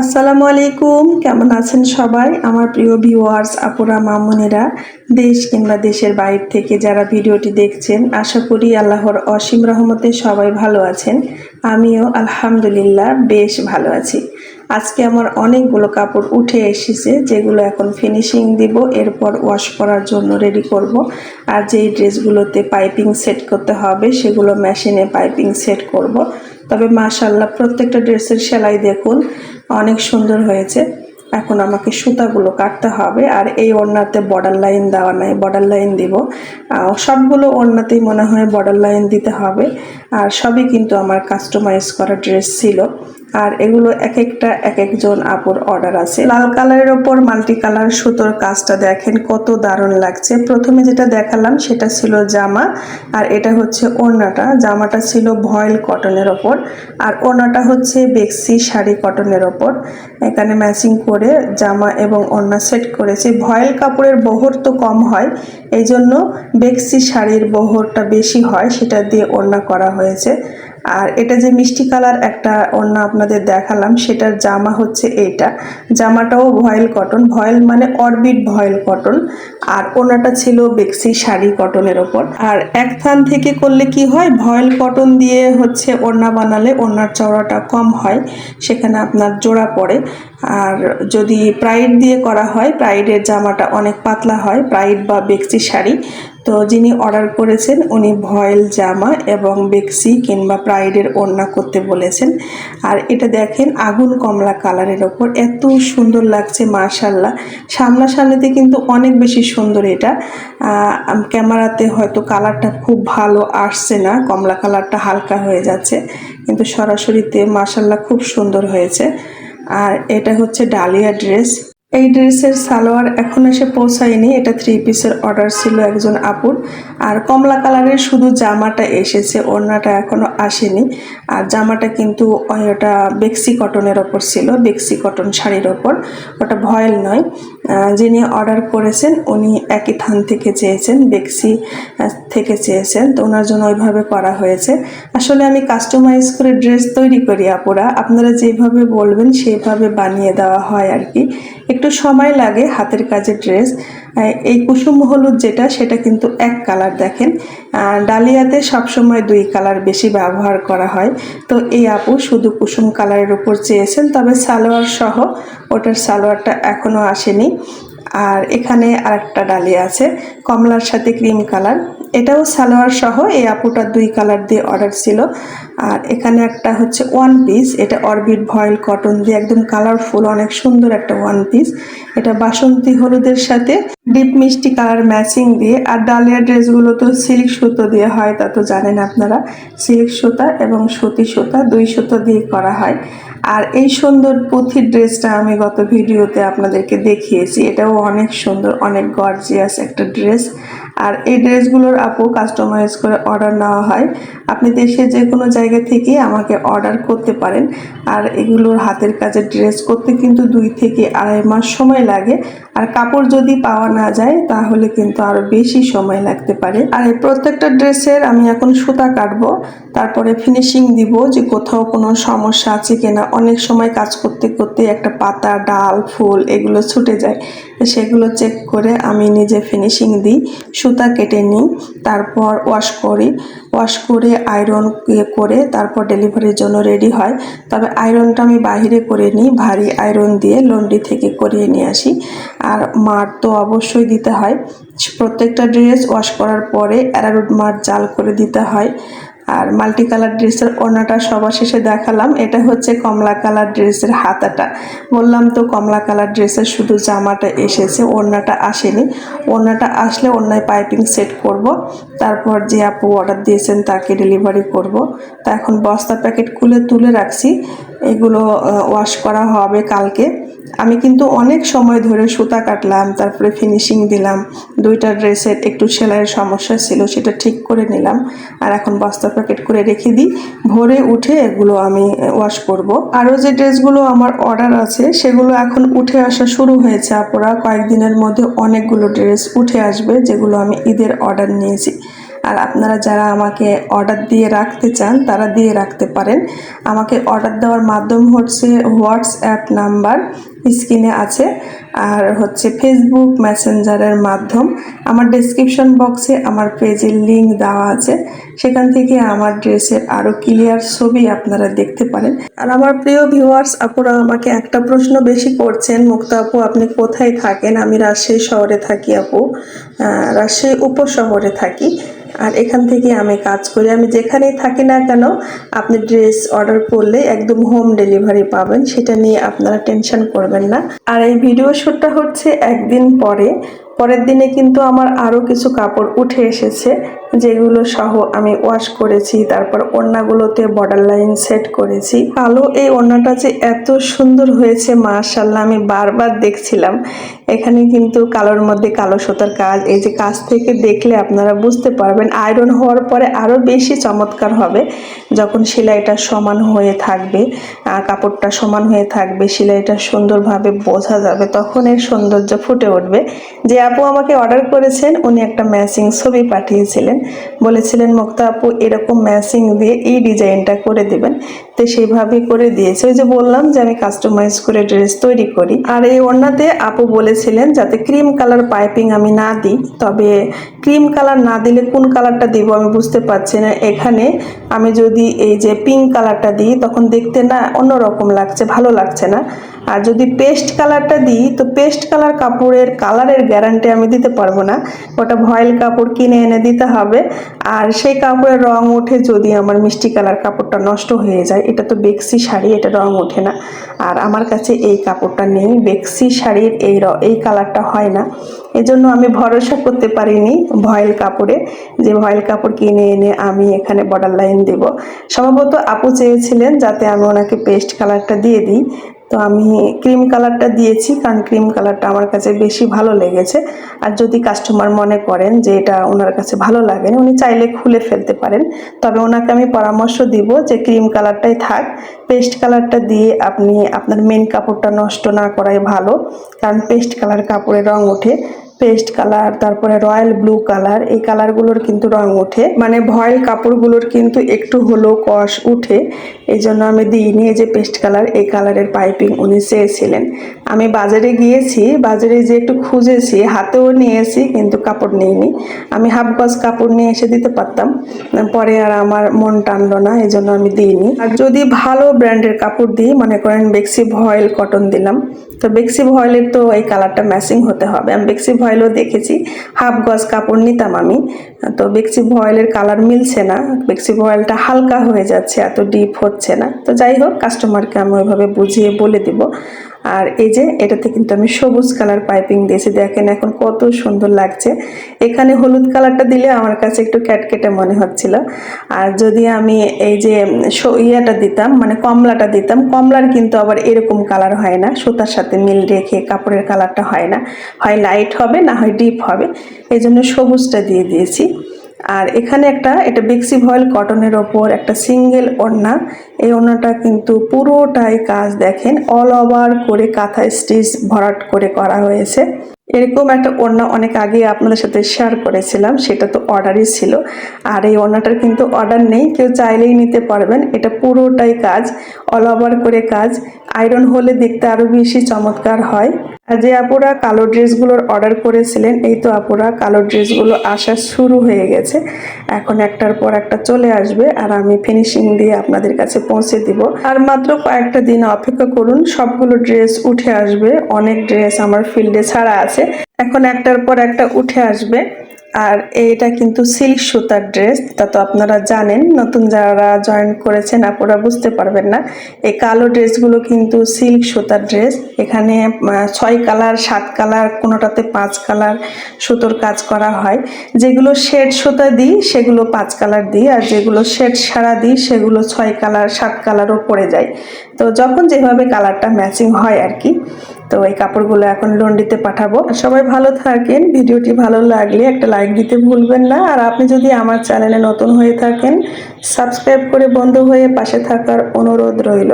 আসসালামু আলাইকুম। কেমন আছেন সবাই? আমার প্রিয় ভিউয়ার্স আপুরা, মামুনেরা, দেশ কিংবা দেশের বাইরে থেকে যারা ভিডিওটি দেখছেন, আশা করি আল্লাহর অসীম রহমতে সবাই ভালো আছেন। আমিও আলহামদুলিল্লাহ বেশ ভালো আছি। আজকে আমার অনেকগুলো কাপড় উঠে এসেছে, যেগুলো এখন ফিনিশিং দিব, এরপর ওয়াশ করার জন্য রেডি করব। আর যেই ড্রেসগুলোতে পাইপিং সেট করতে হবে, সেগুলো মেশিনে পাইপিং সেট করব। তবে মাশাল্লাহ প্রত্যেকটা ড্রেসের সেলাই দেখুন, অনেক সুন্দর হয়েছে। এখন আমাকে সুতাগুলো কাটতে হবে, আর এই ওড়নাতে বর্ডার লাইন দেওয়া নাই বর্ডার লাইন দিব। সবগুলো ওড়নাতেই মনে হয় বর্ডার লাইন দিতে হবে। আর সবই কিন্তু আমার কাস্টমাইজ করা ড্রেস ছিল। আর এগুলো এক একটা, এক একজন আপুর অর্ডার আছে। লাল কালারের ওপর মাল্টি কালার সুতোর কাজটা দেখেন, কত দারুণ লাগছে। প্রথমে যেটা দেখালাম, সেটা ছিল জামা, আর এটা হচ্ছে ওড়নাটা। জামাটা ছিল ভয়েল কটনের ওপর, আর ওড়নাটা হচ্ছে বেক্সি শাড়ি কটনের ওপর। এখানে ম্যাচিং করে জামা এবং ওড়না সেট করেছি। ভয়েল কাপড়ের বহর তো কম হয় এই জন্য বেক্সি শাড়ির বহরটা বেশি হয়, সেটা দিয়ে ওড়না করা হয়েছে। আর এটা যে মিষ্টি কালার একটা ওড়না আপনাদের দেখালাম, সেটার জামা হচ্ছে এইটা। জামাটাও ভয়েল কটন। ভয়েল মানে অরবিট ভয়েল কটন। আর ওনাটা ছিল বেক্সি শাড়ি কটনের ওপর। আর এক থান থেকে করলে কি হয়, ভয়েল কটন দিয়ে হচ্ছে ওড়না বানালে ওড়নার চওড়াটা কম হয়, সেখানে আপনার জোড়া পড়ে। আর যদি প্রাইড দিয়ে করা হয়, প্রাইডের জামাটা অনেক পাতলা হয়, প্রাইড বা বেক্সি শাড়ি। তো যিনি অর্ডার করেছেন, উনি ভয়েল জামা এবং বেক্সি কিংবা প্রাইডের ওড়না করতে বলেছেন। আর এটা দেখেন, আগুন কমলা কালারের ওপর। এত সুন্দর লাগছে মাশাল্লাহ সামনাসামনিতে কিন্তু অনেক বেশি সুন্দর এটা। ক্যামেরাতে হয়তো কালারটা খুব ভালো আসছে না, কমলা কালারটা হালকা হয়ে যাচ্ছে, কিন্তু সরাসরিতে মাশাল্লাহ খুব সুন্দর হয়েছে। আর এটা হচ্ছে ডালিয়া ড্রেস। এই ড্রেসের সালোয়ার এখন এসে পৌঁছায়নি। এটা থ্রি পিসের অর্ডার ছিল একজন আপুর। আর কমলা কালারের শুধু জামাটা এসেছে, ওড়নাটা এখনও আসেনি। আর জামাটা কিন্তু ওটা বেক্সি কটনের ওপর ছিল, বেক্সি কটন শাড়ির ওপর। ওটা ভয়েল নয়। যিনি অর্ডার করেছেন, উনি একই থান থেকে চেয়েছেন, বেক্সি থেকে চেয়েছেন। তো ওনার জন্য ওইভাবে করা হয়েছে। আসলে আমি কাস্টমাইজ করে ড্রেস তৈরি করি, আপুরা। আপনারা যেভাবে বলবেন, সেভাবে বানিয়ে দেওয়া হয় আর কি। একটু সময় লাগে হাতের কাজের ড্রেস এই কুসুম হলুদ যেটা, সেটা কিন্তু এক কালার দেখেন। ডালিয়াতে সবসময় দুই কালার বেশি ব্যবহার করা হয়। তো এই আপু শুধু কুসুম কালারের উপর চেয়েছেন, তবে সালোয়ার সহ ওটার সালোয়ারটা এখনও আসেনি। আর এখানে আরেকটা ডালিয়া আছে, কমলার সাথে ক্রিম কালার। এটাও সালোয়ার সহ, এই আপুটার দুই কালার দিয়ে অর্ডার ছিল। আর এখানে একটা হচ্ছে ওয়ান পিস এটা অরবিট ভয়েল কটন দিয়ে একদম কালারফুল অনেক সুন্দর একটা ওয়ান পিস এটা বাসন্তী হলুদের সাথে ডিপ মিষ্টি কালার ম্যাচিং দিয়ে, আর ডালিয়া ড্রেসগুলো তো সিল্ক সুতো দিয়ে হয়, তা তো জানেন আপনারা। সিল্ক সুতা এবং সুতি সুতা দুই সুতো দিয়ে করা হয়। আর এই সুন্দর পুঁথির ড্রেসটা আমি গত ভিডিওতে আপনাদেরকে দেখিয়েছি। এটাও অনেক সুন্দর, অনেক গর্জিয়াস একটা ড্রেস। আর এই ড্রেসগুলোর আপু কাস্টমাইজ করে অর্ডার নেওয়া হয়। আপনি দেশে যে কোনো জায়গা থেকে আমাকে অর্ডার করতে পারেন। আর এগুলোর হাতের কাজের ড্রেস করতে কিন্তু দুই থেকে আড়াই মাস সময় লাগে। আর কাপড় যদি পাওয়া না যায়, তাহলে কিন্তু আরও বেশি সময় লাগতে পারে। আর এই প্রত্যেকটা ড্রেসের আমি এখন সুতা কাটবো, তারপরে ফিনিশিং দিব যে কোথাও কোনো সমস্যা আছে কিনা। অনেক সময় কাজ করতে করতে একটা পাতা, ডাল, ফুল এগুলো ছুটে যায়। সেগুলো চেক করে আমি নিজে ফিনিশিং দিই, সুতা কেটে নিই, তারপর ওয়াশ করি। ওয়াশ করে আয়রন করে তারপর ডেলিভারির জন্য রেডি হয়। তবে আয়রনটা আমি বাইরে করে নিই, ভারী আয়রন দিয়ে লন্ড্রি থেকে করিয়ে নিয়ে আসি। আর মার তো অবশ্যই দিতে হয়। প্রত্যেকটা ড্রেস ওয়াশ করার পরে অ্যারারুট মার জাল করে দিতে হয়। আর মাল্টি কালার ড্রেসের ওড়নাটা সবার শেষে দেখালাম। এটা হচ্ছে কমলা কালার ড্রেসের হাতাটা। বললাম তো কমলা কালার ড্রেসের শুধু জামাটা এসেছে ওড়নাটা আসেনি। ওড়নাটা আসলে অন্যায় পাইপিং সেট করব। তারপর যে আপু অর্ডার দিয়েছেন তাকে ডেলিভারি করব। তা এখন বস্তা প্যাকেট খুলে তুলে রাখছি। এগুলো ওয়াশ করা হবে কালকে। আমি কিন্তু অনেক সময় ধরে সুতা কাটলাম, তারপরে ফিনিশিং দিলাম। দুইটা ড্রেসের একটু সেলাইয়ের সমস্যা ছিল, সেটা ঠিক করে নিলাম। আর এখন বস্তা প্যাকেট করে রেখে দিই। ভোরে উঠে এগুলো আমি ওয়াশ করব। আরও যে ড্রেসগুলো আমার অর্ডার আছে, সেগুলো এখন উঠে আসা শুরু হয়েছে আপনারা কয়েকদিনের মধ্যে অনেকগুলো ড্রেস উঠে আসবে, যেগুলো আমি ঈদের অর্ডার নিয়েছি। আর আপনারা যারা আমাকে অর্ডার দিয়ে রাখতে চান, তারা দিয়ে রাখতে পারেন। আমাকে অর্ডার দেওয়ার মাধ্যম হচ্ছে হোয়াটসঅ্যাপ নাম্বার স্ক্রিনে আছে। আর হচ্ছে ফেসবুক মেসেঞ্জারের মাধ্যম। আমার ডেসক্রিপশন বক্সে আমার পেজের লিঙ্ক দেওয়া আছে। সেখান থেকে আমার ড্রেসের আরও ক্লিয়ার ছবি আপনারা দেখতে পারেন। আর আমার প্রিয় ভিউয়ার্স আপুরা আমাকে একটা প্রশ্ন বেশি করছেন, মুক্তা আপু, আপনি কোথায় থাকেন? আমি রাজশাহী শহরে থাকি, আপু। রাজশাহী উপশহরে থাকি। আর এখান থেকে আমি কাজ করি। আমি যেখানেই থাকি না কেন, আপনি ড্রেস অর্ডার করলে একদম হোম ডেলিভারি পাবেন। সেটা নিয়ে আপনারা টেনশন করবেন না। আর এই ভিডিও শ্যুটটা হচ্ছে একদিন পরে। পরের দিনে কিন্তু আমার আরও কিছু কাপড় উঠে এসেছে। যেগুলো সহ আমি ওয়াশ করেছি, তারপর ওড়নাগুলোতে বর্ডার লাইন সেট করেছি। কালো এই ওড়নাটা যে এত সুন্দর হয়েছে মাশাল্লাহ আমি বারবার দেখছিলাম। এখানে কিন্তু কালোর মধ্যে কালো সুতার কাজ, এই যে কাজ থেকে দেখলে আপনারা বুঝতে পারবেন আয়রন হওয়ার পরে আরও বেশি চমৎকার হবে যখন সেলাইটা সমান হয়ে থাকবে কাপড়টা সমান হয়ে থাকবে, সেলাইটা সুন্দরভাবে বোঝা যাবে, তখন এর সৌন্দর্য ফুটে উঠবে। যে আপু আমাকে অর্ডার করেছেন, উনি একটা ম্যাচিং ছবি পাঠিয়েছিলেন। বলেছিলেন মুক্তা আপু এরকম ম্যাচিং দিয়ে এই ডিজাইনটা করে দিবেন। তো সেইভাবে করে দিয়েছে। ওই যে বললাম যে আমি কাস্টমাইজ করে ড্রেস তৈরি করি। আর এই ওড়নাতে আপু বলেছিলেন যাতে ক্রিম কালার পাইপিং আমি না দিই। তবে ক্রিম কালার না দিলে কোন কালারটা দিব আমি বুঝতে পারছি না। এখানে আমি যদি এই যে পিঙ্ক কালারটা দিই, তখন দেখতে না অন্যরকম লাগছে, ভালো লাগছে না। আর যদি পেস্ট কালারটা দিই, তো পেস্ট কালার কাপড়ের কালারের গ্যারান্টি আমি দিতে পারব না। ওটা ভয়েল কাপড় কিনে এনে দিতে হবে। আর সেই কাপড়ের রং ওঠে যদি আমার মিষ্টি কালার কাপড়টা নষ্ট হয়ে যায়। এটা তো বেক্সি শাড়ি, এটা রং ওঠে না। আর আমার কাছে এই কাপড়টা নেই। বেক্সি শাড়ির এই র, এই কালারটা হয় না। এজন্য আমি ভরসা করতে পারিনি ভয়েল কাপড়ে যে ভয়েল কাপড় কিনে এনে আমি এখানে বর্ডার লাইন দেব। সম্ভবত আপু চেয়েছিলেন যাতে আমি ওনাকে পেস্ট কালারটা দিয়ে দিই। তো আমি ক্রিম কালারটা দিয়েছি কারণ ক্রিম কালারটা আমার কাছে বেশি ভালো লেগেছে। আর যদি কাস্টমার মনে করেন যে এটা ওনার কাছে ভালো লাগেনি উনি চাইলে খুলে ফেলতে পারেন। তবে ওনাকে আমি পরামর্শ দিব যে ক্রিম কালারটাই থাক। পেস্ট কালারটা দিয়ে আপনি আপনার মেন কাপড়টা নষ্ট না করাই ভালো, কারণ পেস্ট কালার কাপড়ের রং ওঠে। পেস্ট কালার, তারপরে রয়্যাল ব্লু কালার, এই কালারগুলোর কিন্তু রং ওঠে। মানে ভয়েল কাপড়গুলোর কিন্তু একটু হলেও কষ উঠে। এই জন্য আমি দিইনি এই যে পেস্ট কালার, এই কালারের পাইপিং উনি চেয়েছিলেন। আমি বাজারে গিয়েছি, বাজারে যে একটু খুঁজেছি, হাতেও নিয়েছি কিন্তু কাপড় নিইনি। আমি হাফ গজ কাপড় নিয়ে এসে দিতে পারতাম, পরে আর আমার মন টানলো না এই জন্য আমি দিইনি। আর যদি ভালো ব্র্যান্ডের কাপড় দিই, মনে করেন বেক্সি ভয়েল কটন দিলাম, তো বেক্সি ভয়েলের তো এই কালারটা ম্যাচিং হতে হবে। আমি বেক্সি ভয়েলও দেখেছি হাফ গজ কাপড় নিতাম আমি, তো বেক্সি ভয়েলের কালার মিলছে না বেক্সি ভয়েলটা হালকা হয়ে যাচ্ছে, এত ডিপ হচ্ছে না। তো যাই হোক কাস্টমারকে আমি ওইভাবে বুঝিয়ে বলে দিব। আর এই যে, এটাতে কিন্তু আমি সবুজ কালার পাইপিং দিয়েছি। দেখেন এখন কত সুন্দর লাগছে। এখানে হলুদ কালারটা দিলে আমার কাছে একটু ক্যাটকেটে মনে হচ্ছিল। আর যদি আমি এই যে ইয়েটা দিতাম মানে কমলাটা দিতাম, কমলার কিন্তু আবার এরকম কালার হয় না। সুতার সাথে মিল রেখে কাপড়ের কালারটা হয় না। হয় লাইট হবে, না হয় ডিপ হবে। এই জন্য সবুজটা দিয়ে দিয়েছি। আর এখানে একটা, এটা বেক্সি ভয়েল কটনের ওপর একটা সিঙ্গেল ওড়না। এই ওড়নাটা কিন্তু পুরোটাই কাজ দেখেন অল ওভার করে কাঁথা স্টিচ ভরাট করে করা হয়েছে। এরকম একটা ওড়না অনেক আগে আপনাদের সাথে শেয়ার করেছিলাম, সেটা তো অর্ডারই ছিল। আর এই ওড়নাটার কিন্তু অর্ডার নেই, কেউ চাইলেই নিতে পারবেন। এটা পুরোটাই কাজ অল ওভার করে কাজ। আয়রন হলে দেখতে আরও বেশি চমৎকার হয়। আর যে আপুরা কালো ড্রেসগুলোর অর্ডার করেছিলেন, এই তো আপুরা কালো ড্রেসগুলো আসা শুরু হয়ে গেছে। এখন একটার পর একটা চলে আসবে, আর আমি ফিনিশিং দিয়ে আপনাদের কাছে পৌঁছে দিব। আর মাত্র কয়েকটা দিন অপেক্ষা করুন, সবগুলো ড্রেস উঠে আসবে। অনেক ড্রেস আমার ফিল্ডে ছাড়া আছে। এখন একটার পর একটা উঠে আসবে। আর এটা কিন্তু সিল্ক সুতার ড্রেস, তা তো আপনারা জানেন, নতুন যারা জয়েন করেছেন আপনারা বুঝতে পারবেন না। এই কালো ড্রেসগুলো কিন্তু সিল্ক সুতার ড্রেস। এখানে ছয় কালার, সাত কালার, কোনোটাতে পাঁচ কালার সুতোর কাজ করা হয়। যেগুলো শেড সুতা দিই, সেগুলো পাঁচ কালার দিই, আর যেগুলো শেড সারা দিই, সেগুলো ছয় কালার, সাত কালারও পড়ে যায়। তো যখন যেভাবে কালারটা ম্যাচিং হয় আর কি। তো এই কাপড়গুলো এখন লন্ডিতে পাঠাবো। সবাই ভালো থাকেন, ভিডিওটি ভালো লাগলে একটা লাইক দিতে ভুলবেন না। আর আপনি যদি আমার চ্যানেলে নতুন হয়ে থাকেন, সাবস্ক্রাইব করে বন্ধ হয়ে পাশে থাকার অনুরোধ রইল।